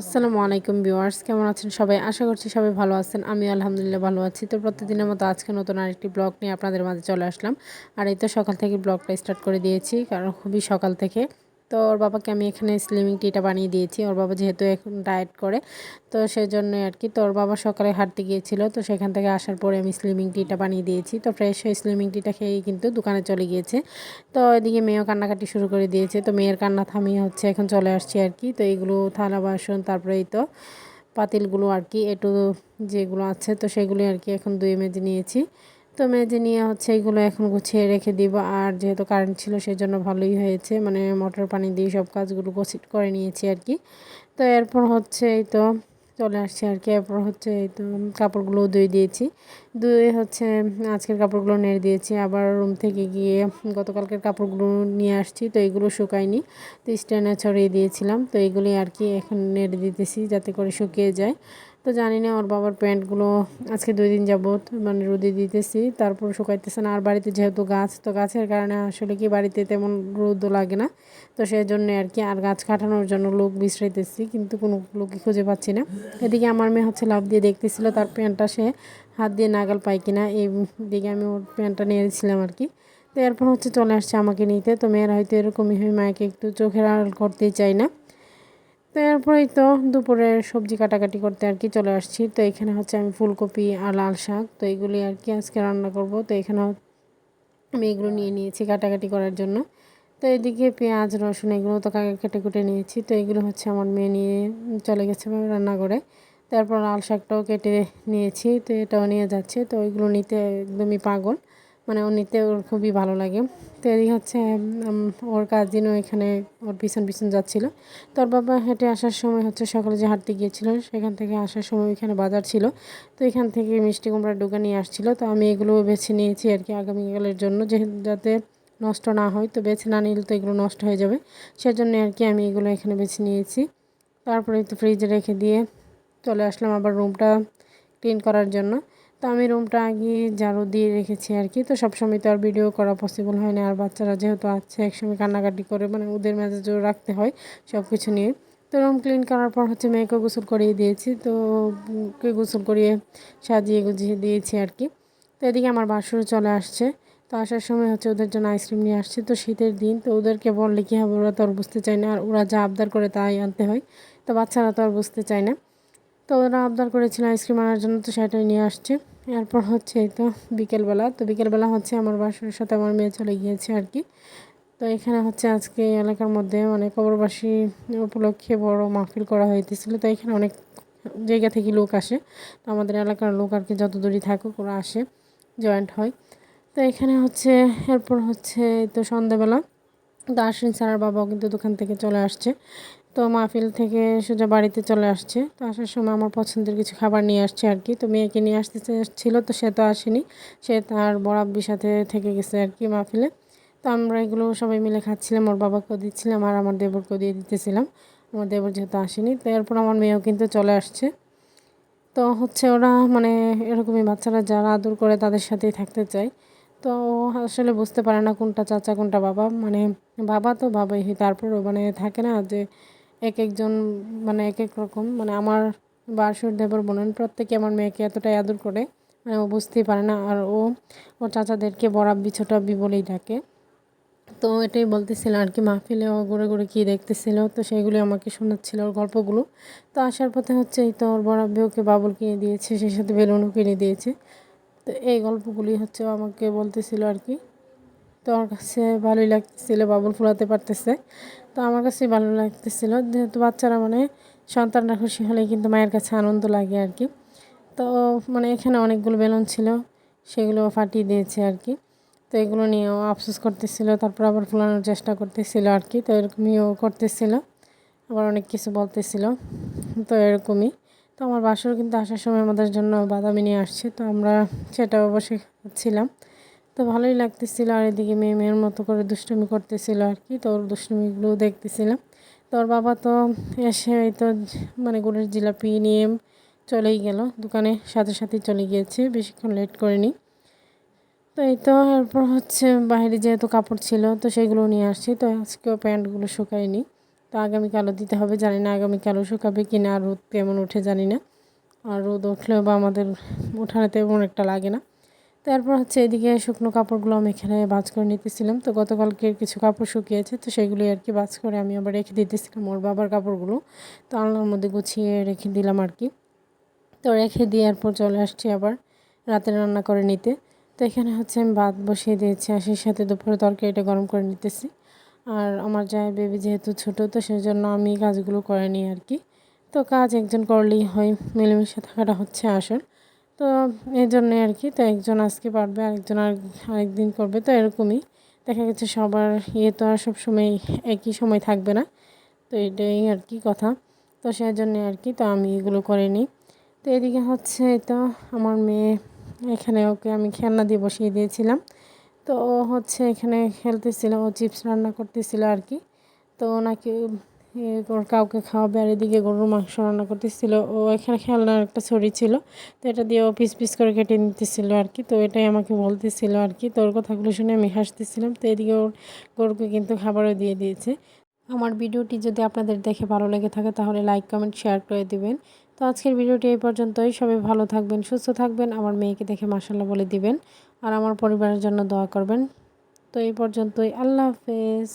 আসসালামু আলাইকুম ভিউয়ার্স, কেমন আছেন সবাই? আশা করছি সবাই ভালো আছেন। আমি আলহামদুলিল্লাহ ভালো আছি। তো প্রতিদিনের মতো আজকে নতুন আরেকটি ব্লগ নিয়ে আপনাদের মাঝে চলে আসলাম। আর এই তো সকাল থেকে ব্লগটা স্টার্ট করে দিয়েছি, কারণ খুবই সকাল থেকে। তো ওর বাবাকে আমি এখানে স্লিমিং টিটা বানিয়ে দিয়েছি। ওর বাবা যেহেতু এখন ডায়েট করে, তো সেই জন্যই আর কি। তো ওর বাবা সকালে হাঁটতে গিয়েছিল, তো সেখান থেকে আসার পরে আমি স্লিমিং টিটা বানিয়ে দিয়েছি। তো ফ্রেশ হয়ে স্লিমিং টিটা খেয়েই কিন্তু দোকানে চলে গিয়েছে। তো এদিকে মেয়েও কান্নাকাটি শুরু করে দিয়েছে। তো মেয়ের কান্না থামিয়ে হচ্ছে এখন চলে আসছি আর কি। তো এইগুলো থালা বাসন, তারপরেই তো পাতিলগুলো আর কি একটু যেগুলো আছে, তো সেগুলি আর কি এখন দুই মেজে নিয়েছি। তো মেজে নিয়ে হচ্ছে এগুলো এখন গুছিয়ে রেখে দিব। আর যেহেতু কারেন্ট ছিল সেই জন্য ভালোই হয়েছে। মানে মোটর পানি দিয়ে সব কাজগুলো করে নিয়েছি আর কি তো এরপর হচ্ছে এই তো চলে আসছে আর কি এরপর হচ্ছে এই তো কাপড়গুলো ধুয়ে দিয়েছি। ধুয়ে হচ্ছে আজকের কাপড়গুলো নেড়ে দিয়েছি। আবার রুম থেকে গিয়ে গতকালকের কাপড়গুলো নিয়ে আসছি। তো এগুলো শুকায়নি। তো স্ট্যান্ডে ছড়িয়ে দিয়েছিলাম। তো এগুলি আর কি এখন নেড়ে দিতেছি যাতে করে শুকিয়ে যায়। তো জানি না, ওর বাবার প্যান্টগুলো আজকে দুই দিন যাবত মানে রোদে দিতেছি, তারপর শুকাইতেছে না। আর বাড়িতে যেহেতু গাছ, তো গাছের কারণে আসলে কি বাড়িতে তেমন রোদও লাগে না। তো সেই জন্য আর কি, আর গাছ কাটানোর জন্য লোক বিশ্রাইতেছি, কিন্তু কোনো লোকই খুঁজে পাচ্ছি না। এদিকে আমার মেয়ে হচ্ছে লাভ দিয়ে দেখতেছিল তার প্যান্টটা সে হাত দিয়ে নাগাল পাই কিনা, এই দিকে আমি ওর প্যান্টটা নিয়ে নিয়েছিলাম আর কি। তো এরপর হচ্ছে চলে আসছে আমাকে নিতে, তো মেয়েরা হয়তো এরকমই হয়, মায়েকে একটু চোখের আড়াল করতেই চাই না। তো এরপরেই তো দুপুরে সবজি কাটাকাটি করতে আর কি চলে আসছি। তো এখানে হচ্ছে আমি ফুলকপি আর লাল শাক, তো এগুলি আর কি আজকে রান্না করব। তো এখানে আমি এগুলো নিয়ে নিয়েছি কাটাকাটি করার জন্য। তো এদিকে পেঁয়াজ, রসুন এগুলো তো কেটে কুটে নিয়েছি। তো এগুলো হচ্ছে আমার মেয়ে নিয়ে চলে গেছে রান্না করে তারপর লাল শাকটাও কেটে নিয়েছি, তো এটাও নিয়ে যাচ্ছে। তো ওইগুলো নিতে একদমই পাগল। মানে ও নিতে ওর খুবই ভালো লাগে। তো এদিকে হচ্ছে ওর কাজিনও এখানে ওর পিছন পিছন যাচ্ছিল। তোর বাবা হেঁটে আসার সময় হচ্ছে সকালে যে হাঁটতে গিয়েছিল, সেখান থেকে আসার সময় এখানে বাজার ছিল। তো এখান থেকে মিষ্টি কুমড়ার ডোকা নিয়ে আসছিল। তো আমি এগুলো বেছে নিয়েছি আর কি আগামীকালের জন্য, যে যাতে নষ্ট না হয়। তো বেছে না নিলে তো এগুলো নষ্ট হয়ে যাবে। সেজন্য আর কি আমি এগুলো এখানে বেছে নিয়েছি। তারপরে তো ফ্রিজে রেখে দিয়ে চলে আসলাম আবার রুমটা ক্লিন করার জন্য। তো আমি রুমটা আগে ঝাড়ু দিয়ে রেখেছি আর কি। তো সবসময় তো আর ভিডিও করা পসিবল হয় না। আর বাচ্চারা যেহেতু আছে একসময় কান্নাকাটি করে মানে ওদের মেজাজও রাখতে হয় সব কিছু নিয়ে। তো রুম ক্লিন করার পর হচ্ছে মেয়েকে গোসল করিয়ে দিয়েছি। তো কে গোসল করিয়ে সাজিয়ে গুজিয়ে দিয়েছি আর কি। তো এদিকে আমার বাসুর চলে আসছে। তো আসার সময় হচ্ছে ওদের জন্য আইসক্রিম নিয়ে আসছে। তো শীতের দিন, তো ওদেরকে বললে কী হবে? ওরা তো আর বুঝতে চায় না। আর ওরা যা আবদার করে তাই আনতে হয়। তো বাচ্চারা তো আর বুঝতে চায় না। তো ওরা আবদার করেছিল আইসক্রিম আনার জন্য, তো সেটাই নিয়ে আসছে। এরপর হচ্ছে এই তো বিকেলবেলা। তো বিকেলবেলা হচ্ছে আমার বাসার সাথে আমার মেয়ে চলে গিয়েছে আর কি। তো এখানে হচ্ছে আজকে এলাকার মধ্যে মানে কবরবাসী উপলক্ষে বড় মাহফিল করা হইতেছিল। তো এখানে অনেক জায়গা থেকে লোক আসে। তো আমাদের এলাকার লোক আর কি যত দূরই থাকুক ওরা আসে, জয়েন্ট হয়। তো এখানে হচ্ছে এরপর হচ্ছে তো সন্ধ্যাবেলা তো আশ্বিন স্যারের বাবাও কিন্তু দোকান থেকে চলে আসছে। তো মাহফিল থেকে সোজা বাড়িতে চলে আসছে। তো আসার সময় আমার পছন্দের কিছু খাবার নিয়ে আসছে আর কি। তো মেয়েকে নিয়ে আসতে ছিল তো সে তো আসেনি। সে তার বরাব্বির সাথে থেকে গেছে আর কি মাহফিলে। তো আমরা এগুলো সবাই মিলে খাচ্ছিলাম, ওর বাবাকেও দিচ্ছিলাম আর আমার দেবরকেও দিয়ে দিতেছিলাম। আমার দেবর যেহেতু আসেনি, তো এরপর আমার মেয়েও কিন্তু চলে আসছে। তো হচ্ছে ওরা মানে এরকমই বাচ্চারা যারা আদর করে তাদের সাথেই থাকতে চায়। তো আসলে বুঝতে পারে না কোনটা চাচা, কোনটা বাবা। মানে বাবা তো বাবাই, তারপরও মানে থাকে না যে এক একজন মানে এক এক রকম। মানে আমার বাসুর দেবর বোনেন প্রত্যেকে আমার মেয়েকে এতটাই আদর করে মানে ও বুঝতেই পারে না, আর ও ওর চাচাদেরকে বরাব্বি ছোটাব্বি বলেই ডাকে। তো এটাই বলতেছিল আর কি, মাহফিলে ও ঘুরে ঘুরে কী দেখতেছিল, তো সেইগুলি আমাকে শোনাচ্ছিল ওর গল্পগুলো। তো আসার পথে হচ্ছে এই তো ওর বরাব্বি ওকে বাবুল কিনে দিয়েছে সেই সাথে বেলুনও কিনে দিয়েছে। তো এই গল্পগুলি হচ্ছে আমাকে বলতেছিল আর কি। তো আমার কাছে ভালোই লাগতেছিল, বাবুল ফুলাতে পারতেছে। তো আমার কাছে ভালো লাগতেছিল। যেহেতু বাচ্চারা মানে সন্তানরা খুশি হলে কিন্তু মায়ের কাছে আনন্দ লাগে আর কি। তো মানে এখানে অনেকগুলো বেলুন ছিল, সেগুলো ফাটিয়ে দিয়েছে আর কি। তো এগুলো নিয়েও আফসোস করতেছিল, তারপর আবার ফুলানোর চেষ্টা করতেছিল আর কি। তো এরকমইও করতেছিল, আবার অনেক কিছু বলতেছিল। তো এরকমই। তো আমার বাসর কিন্তু আসার সময় আমাদের জন্য বাদামি নিয়ে আসছে, তো আমরা সেটা অবশ্যই খাচ্ছিলাম। তো ভালোই লাগতেছিল আর এদিকে মেয়ে মেয়ের মতো করে দুষ্টুমি করতেছিল আর কি, তো ওর দুষ্টুমিগুলো দেখতেছিলাম। তো ওর বাবা তো এসে এই তো মানে গুড়ের জিলাপি নিয়ে চলেই গেল, দোকানে সাথে সাথে চলে গিয়েছে, বেশিক্ষণ লেট করেনি। তো এই তো এরপর হচ্ছে বাইরে যেহেতু কাপড় ছিল, তো সেগুলো নিয়ে আসছি, তো আজকেও প্যান্টগুলো শুকায়নি। তো আগামীকালও দিতে হবে, জানি না আগামীকালও শুকাবে কি না রোদ কেমন উঠে জানি না। আর রোদ উঠলেও বা আমাদের উঠানে তেমন একটা লাগে না। তারপর হচ্ছে এদিকে শুকনো কাপড়গুলো আমি এখানে বাজ করে নিতেছিলাম। তো গতকালকে কিছু কাপড় শুকিয়েছে, তো সেগুলোই আর কি বাজ করে আমি আবার রেখে দিতেছিলাম ওর বাবার কাপড়গুলো। তো আলনার মধ্যে গুছিয়ে রেখে দিলাম আর কি। তো রেখে দিয়ে পর চলে আসছি আবার রাতে রান্না করে নিতে। তো এখানে হচ্ছে আমি ভাত বসিয়ে দিয়েছি আর সেই সাথে দুপুরে তরকারিটা গরম করে নিতেছি। আর আমার যায় বেবি যেহেতু ছোটো, তো সেই জন্য আমি কাজগুলো করে নিই আর কি। তো কাজ একজন করলেই হয়, মিলেমিশে থাকাটা হচ্ছে আসল। তো এই জন্যে আর কি, তো একজন আজকে পারবে, আরেকজন আর আরেকদিন করবে, তো এরকমই। দেখা গেছে সবার ইয়ে তো আর সবসময় একই সময় থাকবে না, তো এটাই আর কি কথা। তো সেই জন্যে আর কি, তো আমি এগুলো করে নিই। তো এদিকে হচ্ছে তো আমার মেয়ে এখানে ওকে আমি খেলনা দিয়ে বসিয়ে দিয়েছিলাম। তো ও হচ্ছে এখানে খেলতেছিল, ও চিপস রান্না করতেছিল আর কি। তো ওনাকে কাউকে খাওয়াবে আর এদিকে গরুর মাংস রান্না করতেছিল। ও এখানে খেলনার একটা ছড়ি ছিল, তো এটা দিয়ে ও পিস পিস করে কেটে নিতেছিল আর কি। তো এটাই আমাকে বলতেছিল আর কি। তোর কথাগুলো শুনে আমি হাসতেছিলাম, তো এদিকে ওর গরুকে কিন্তু খাবারও দিয়ে দিয়েছে। আমার ভিডিওটি যদি আপনাদের দেখে ভালো লেগে থাকে, তাহলে লাইক, কমেন্ট, শেয়ার করে দিবেন। তো আজকের ভিডিওটি এই পর্যন্তই। সবাই ভালো থাকবেন, সুস্থ থাকবেন, আমার মেয়েকে দেখে মাসাল্লাহ বলে দিবেন। আর আমার পরিবারের জন্য দোয়া করবেন। তো এই পর্যন্তই। আল্লাহ হাফেজ।